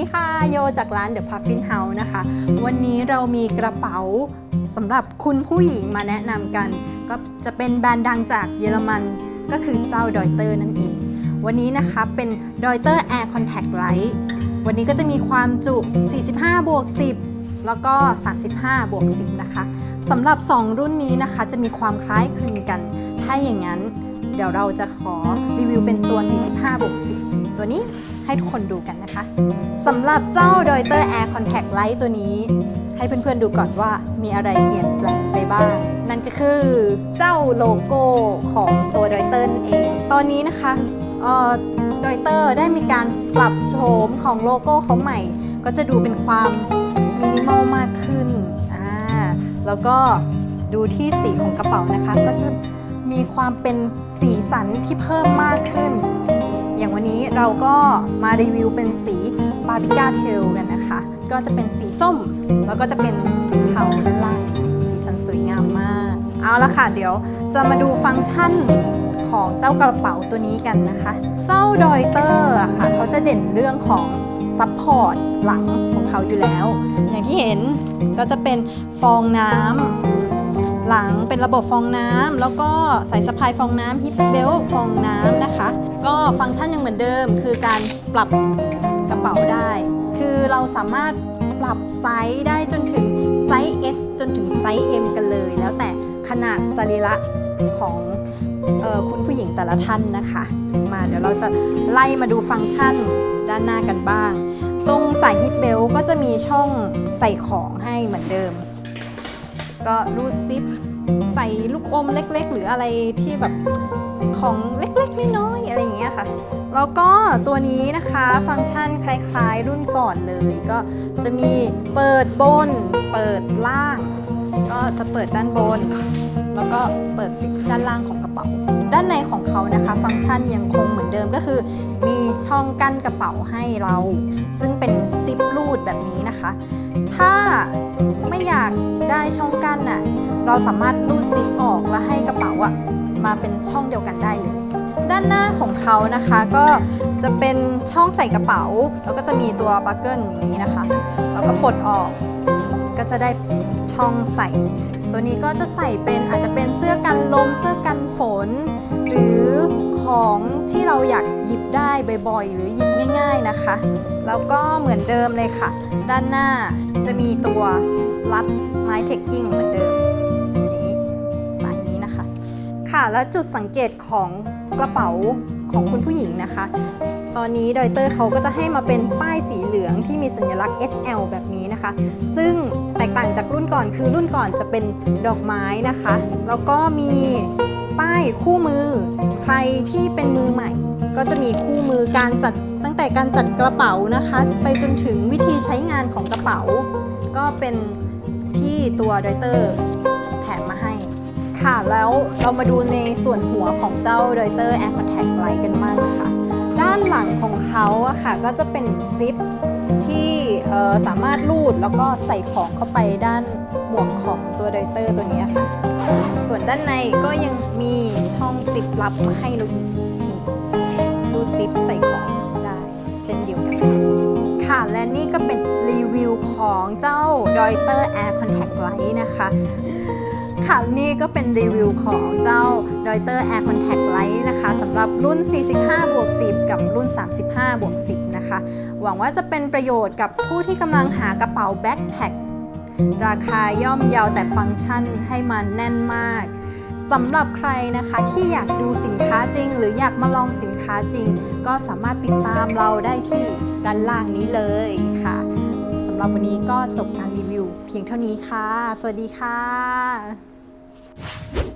ดีค่ะโยจากร้าน The Puffin House นะคะ วันนี้เรามีกระเป๋าสำหรับคุณผู้หญิงมาแนะนำกัน ก็จะเป็นแบรนด์ดังจากเยอรมันก็คือเจ้าดอยเตอร์นั่นเอง วันนี้นะคะเป็นดอยเตอร์ Air Contact Light วันนี้ก็จะมีความจุ 45 บวก 10 แล้วก็ 35 บวก 10 นะคะสำหรับ 2 รุ่นนี้นะคะจะมีความคล้ายคลึงกัน ถ้าอย่างนั้น เดี๋ยวเราจะขอรีวิวเป็นตัว 45 บวก 10 ตัวนี้ให้ทุกคนดูกันนะคะสำหรับเจ้า d e u t e r Air Contact Light ตัวนี้ ให้เพื่อนๆดูก่อนว่ามีอะไรเปลี่ยนแปลงไปบ้าง นั่นก็คือเจ้าโลโก้ของตัว d e u t e r นั่นเอง ตอนนี้นะคะเอ่อ d e u t e r ได้มีการปรับโฉมของโลโก้เขาใหม่ ก็จะดูเป็นความมินิมอลมากขึ้นอ่าแล้วก็ดูที่สีของกระเป๋านะคะ ก็จะมีความเป็นสีสันที่เพิ่มมากขึ้น อย่างวันนี้เราก็มารีวิวเป็นสีบาร์บิก้าเทลกันนะคะ ก็จะเป็นสีส้ม แล้วก็จะเป็นสีเทาด้านล่างสีสันสวยงามมาก เอาละค่ะ เดี๋ยวจะมาดูฟังก์ชันของเจ้ากระเป๋าตัวนี้กันนะคะ เจ้าดอยเตอร์ค่ะ เขาจะเด่นเรื่องของซัพพอร์ตหลังของเขาอยู่แล้ว อย่างที่เห็นก็จะเป็นฟองน้ำ หลังเป็นระบบฟองน้ำแล้วก็สายสะพายฟองน้ำฮิปเบลฟองน้ำนะคะ ก็ฟังก์ชันยังเหมือนเดิม คือการปรับกระเป๋าได้ คือเราสามารถปรับไซส์ได้จนถึงไซส์ S จนถึงไซส์ M กันเลย แล้วแต่ขนาดสรีระของออคุณผู้หญิงแต่ละท่านนะคะ มาเดี๋ยวเราจะไล่มาดูฟังก์ชันด้านหน้ากันบ้าง ตรงสายฮิปเบลก็จะมีช่องใส่ของให้เหมือนเดิม ก็รูดซิป ใส่ลูกอมเล็กๆ หรืออะไรที่แบบของเล็กๆน้อยๆอะไรอย่างเงี้ยค่ะ แล้วก็ตัวนี้นะคะฟังก์ชันคล้ายๆ รุ่นก่อนเลย ก็จะมีเปิดบน เปิดล่าง ก็จะเปิดด้านบน แล้วก็เปิดซิปด้านล่างของกระเป๋า ด้านในของเขานะคะ ฟังก์ชันยังคง เดิมก็คือ มีช่องกั้นกระเป๋าให้เรา ซึ่งเป็นซิปรูดแบบนี้นะคะ ถ้าไม่อยากได้ช่องกั้นน่ะเราสามารถรูดซิปออกแล้วให้กระเป๋าอะมาเป็นช่องเดียวกันได้เลย ด้านหน้าของเขานะคะก็จะเป็นช่องใส่กระเป๋า แล้วก็จะมีตัวบัคเกิลอย่างนี้นะคะ แล้วก็ปลดออกก็จะได้ช่องใส่ ตัวนี้ก็จะใส่เป็นอาจจะเป็นเสื้อกันลมเสื้อกันฝน หรือ ของที่เราอยากหยิบได้บ่อยๆ หรือหยิบง่าย ๆนะคะ แล้วก็เหมือนเดิมเลยค่ะ ด้านหน้าจะมีตัวรัดไม้เทคกิ้งเหมือนเดิม อย่างนี้สายนี้นะคะ ค่ะและจุดสังเกตของกระเป๋าของคุณผู้หญิงนะคะ ตอนนี้ดอยเตอร์เขาก็จะให้มาเป็นป้ายสีเหลืองที่มีสัญลักษณ์ SL แบบนี้นะคะ ซึ่งแตกต่างจากรุ่นก่อนคือรุ่นก่อนจะเป็นดอกไม้นะคะ แล้วก็มี ป้ายคู่มือ ใครที่เป็นมือใหม่ ก็จะมีคู่มือการจัดตั้งแต่การจัดกระเป๋านะคะ ไปจนถึงวิธีใช้งานของกระเป๋า ก็เป็นที่ตัวดอยเตอร์แถมมาให้ค่ะแล้วเรามาดูในส่วนหัวของเจ้า d e u t e r Air Contact Light กันบ้างนะคะด้านหลังของเขาอะค่ะก็จะเป็นซิปที่สามารถลูดแล้วก็ใส่ของเข้าไปด้านหมวกของตัว d e u t e r ตัวนี้ค่ะ ส่วนด้านในก็ยังมีช่องซิปลับมาให้เราอีกนี่รูซิปใส่ของได้ เช่นเดียวกัน ค่ะ และนี่ก็เป็นรีวิวของเจ้า d e u t e r Air Contact Light นะคะค่ะนี่ก็เป็นรีวิวของเจ้า d e u t e r Air Contact Light นะคะสำหรับรุ่น 45 บวก 10 กับรุ่น 35 บวก 10 นะคะ หวังว่าจะเป็นประโยชน์กับผู้ที่กำลังหากระเป๋าแบ็คแพค ราคาย่อมเยาวแต่ฟังก์ชันให้มันแน่นมากสำหรับใครนะคะที่อยากดูสินค้าจริง หรืออยากมาลองสินค้าจริง ก็สามารถติดตามเราได้ที่ด้านล่างนี้เลยค่ะสำหรับวันนี้ก็จบการรีวิว เพียงเท่านี้ค่ะ สวัสดีค่ะ